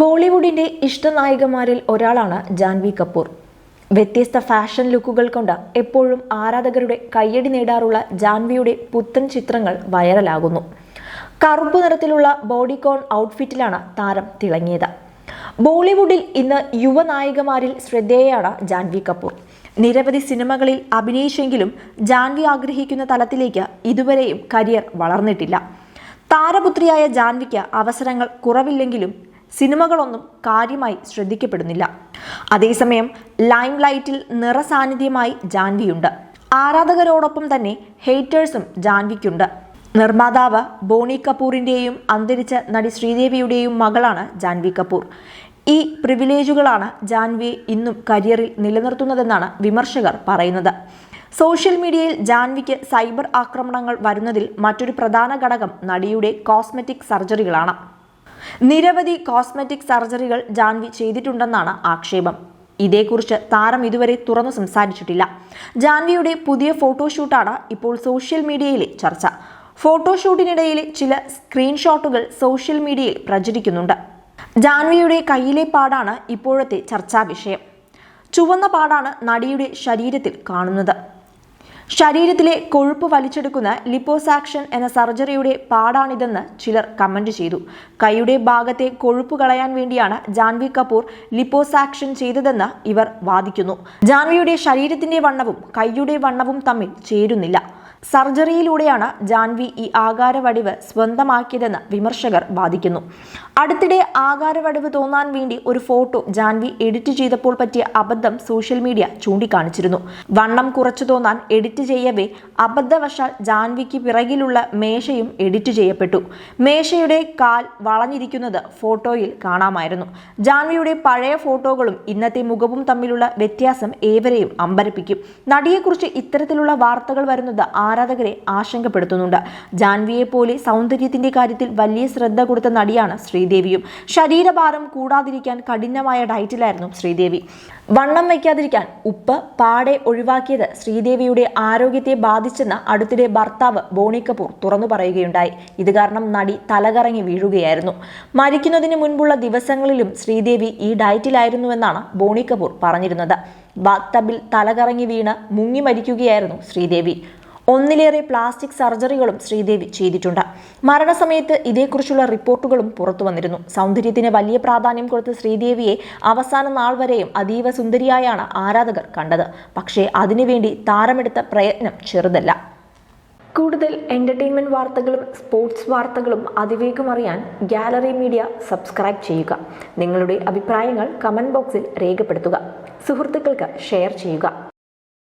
ബോളിവുഡിന്റെ ഇഷ്ടനായികമാരിൽ ഒരാളാണ് ജാൻവി കപൂർ. വ്യത്യസ്ത ഫാഷൻ ലുക്കുകൾ കൊണ്ട് എപ്പോഴും ആരാധകരുടെ കയ്യടി നേടാറുള്ള ജാൻവിയുടെ പുത്തൻ ചിത്രങ്ങൾ വൈറലാകുന്നു. കറുപ്പ് നിറത്തിലുള്ള ബോഡികോൺ ഔട്ട്ഫിറ്റിലാണ് താരം തിളങ്ങിയത്. ബോളിവുഡിൽ ഇന്ന് യുവനായികമാരിൽ ശ്രദ്ധേയയാണ് ജാൻവി കപൂർ. നിരവധി സിനിമകളിൽ അഭിനയിച്ചെങ്കിലും ജാൻവി ആഗ്രഹിക്കുന്ന തലത്തിലേക്ക് ഇതുവരെയും കരിയർ വളർന്നിട്ടില്ല. താരപുത്രിയായ ജാൻവിക്ക് അവസരങ്ങൾ കുറവില്ലെങ്കിലും സിനിമകളൊന്നും കാര്യമായി ശ്രദ്ധിക്കപ്പെടുന്നില്ല. അതേസമയം ലൈം ലൈറ്റിൽ നിറസാന്നിധ്യമായി ജാൻവിയുണ്ട്. ആരാധകരോടൊപ്പം തന്നെ ഹേറ്റേഴ്സും ജാൻവിക്കുണ്ട്. നിർമ്മാതാവ് ബോണി കപൂറിന്റെയും അന്തരിച്ച നടി ശ്രീദേവിയുടെയും മകളാണ് ജാൻവി കപൂർ. ഈ പ്രിവിലേജുകളാണ് ജാൻവിയെ ഇന്നും കരിയറിൽ നിലനിർത്തുന്നതെന്നാണ് വിമർശകർ പറയുന്നത്. സോഷ്യൽ മീഡിയയിൽ ജാൻവിക്ക് സൈബർ ആക്രമണങ്ങൾ വരുന്നതിൽ മറ്റൊരു പ്രധാന ഘടകം നടിയുടെ കോസ്മെറ്റിക് സർജറികളാണ്. നിരവധി കോസ്മെറ്റിക് സർജറികൾ ജാൻവി ചെയ്തിട്ടുണ്ടെന്നാണ് ആക്ഷേപം. ഇതേക്കുറിച്ച് താരം ഇതുവരെ തുറന്നു സംസാരിച്ചിട്ടില്ല. ജാൻവിയുടെ പുതിയ ഫോട്ടോഷൂട്ടാണ് ഇപ്പോൾ സോഷ്യൽ മീഡിയയിലെ ചർച്ച. ഫോട്ടോഷൂട്ടിനിടയിലെ ചില സ്ക്രീൻഷോട്ടുകൾ സോഷ്യൽ മീഡിയയിൽ പ്രചരിക്കുന്നുണ്ട്. ജാൻവിയുടെ കയ്യിലെ പാടാണ് ഇപ്പോഴത്തെ ചർച്ചാ വിഷയം. ചുവന്ന പാടാണ് നടിയുടെ ശരീരത്തിൽ കാണുന്നത്. ശരീരത്തിലെ കൊഴുപ്പ് വലിച്ചെടുക്കുന്ന ലിപ്പോസാക്ഷൻ എന്ന സർജറിയുടെ പാടാണിതെന്ന് ചിലർ കമന്റ് ചെയ്തു. കൈയുടെ ഭാഗത്തെ കൊഴുപ്പ് കളയാൻ വേണ്ടിയാണ് ജാൻവി കപൂർ ലിപ്പോസാക്ഷൻ ചെയ്തതെന്ന് ഇവർ വാദിക്കുന്നു. ജാൻവിയുടെ ശരീരത്തിന്റെ വണ്ണവും കൈയുടെ വണ്ണവും തമ്മിൽ ചേരുന്നില്ല. സർജറിയിലൂടെയാണ് ജാൻവി ഈ ആകാരവടിവ് സ്വന്തമാക്കിയതെന്ന് വിമർശകർ വാദിക്കുന്നു. അടുത്തിടെ ആകാരവടിവ് തോന്നാൻ വേണ്ടി ഒരു ഫോട്ടോ ജാൻവി എഡിറ്റ് ചെയ്തപ്പോൾ പറ്റിയ അബദ്ധം സോഷ്യൽ മീഡിയ ചൂണ്ടിക്കാണിച്ചിരുന്നു. വണ്ണം കുറച്ചു തോന്നാൻ എഡിറ്റ് ചെയ്യവേ അബദ്ധവശാൽ ജാൻവിക്ക് പിറകിലുള്ള മേശയും എഡിറ്റ് ചെയ്യപ്പെട്ടു. മേശയുടെ കാൽ വളഞ്ഞിരിക്കുന്നത് ഫോട്ടോയിൽ കാണാമായിരുന്നു. ജാൻവിയുടെ പഴയ ഫോട്ടോകളും ഇന്നത്തെ മുഖവും തമ്മിലുള്ള വ്യത്യാസം ഏവരെയും അമ്പരപ്പിക്കും. നടിയെക്കുറിച്ച് ഇത്തരത്തിലുള്ള വാർത്തകൾ വരുന്നത് ആരാധകരെ ആശങ്കപ്പെടുത്തുന്നുണ്ട്. ജാൻവിയെ പോലെ സൗന്ദര്യത്തിന്റെ കാര്യത്തിൽ വലിയ ശ്രദ്ധ കൊടുത്ത നടിയാണ് ശ്രീദേവിയും. ശരീരഭാരം കൂടാതിരിക്കാൻ കഠിനമായ ഡയറ്റിലായിരുന്നു ശ്രീദേവി. വണ്ണം വയ്ക്കാതിരിക്കാൻ ഉപ്പ് പാടെ ഒഴിവാക്കിയത് ശ്രീദേവിയുടെ ആരോഗ്യത്തെ ബാധിച്ചെന്ന് അടുത്തിടെ ഭർത്താവ് ബോണി കപൂർ തുറന്നു പറയുകയുണ്ടായി. ഇത് കാരണം നടി തലകറങ്ങി വീഴുകയായിരുന്നു. മരിക്കുന്നതിന് മുൻപുള്ള ദിവസങ്ങളിലും ശ്രീദേവി ഈ ഡയറ്റിലായിരുന്നുവെന്നാണ് ബോണി കപൂർ പറഞ്ഞിരുന്നത്. ബാത്തബിൽ തലകറങ്ങി വീണ് മുങ്ങി മരിക്കുകയായിരുന്നു ശ്രീദേവി. ഒന്നിലേറെ പ്ലാസ്റ്റിക് സർജറികളും ശ്രീദേവി ചെയ്തിട്ടുണ്ട്. മരണസമയത്ത് ഇതേക്കുറിച്ചുള്ള റിപ്പോർട്ടുകളും പുറത്തു വന്നിരുന്നു. സൗന്ദര്യത്തിന് വലിയ പ്രാധാന്യം കൊടുത്ത ശ്രീദേവിയെ അവസാന നാൾ വരെയും അതീവ സുന്ദരിയായാണ് ആരാധകർ കണ്ടത്. പക്ഷേ അതിനുവേണ്ടി താരമെടുത്ത പ്രയത്നം ചെറുതല്ല. കൂടുതൽ എന്റർടൈൻമെന്റ് വാർത്തകളും സ്പോർട്സ് വാർത്തകളും അതിവേഗം അറിയാൻ ഗാലറി മീഡിയ സബ്സ്ക്രൈബ് ചെയ്യുക. നിങ്ങളുടെ അഭിപ്രായങ്ങൾ കമന്റ് ബോക്സിൽ രേഖപ്പെടുത്തുക. സുഹൃത്തുക്കൾക്ക് ഷെയർ ചെയ്യുക.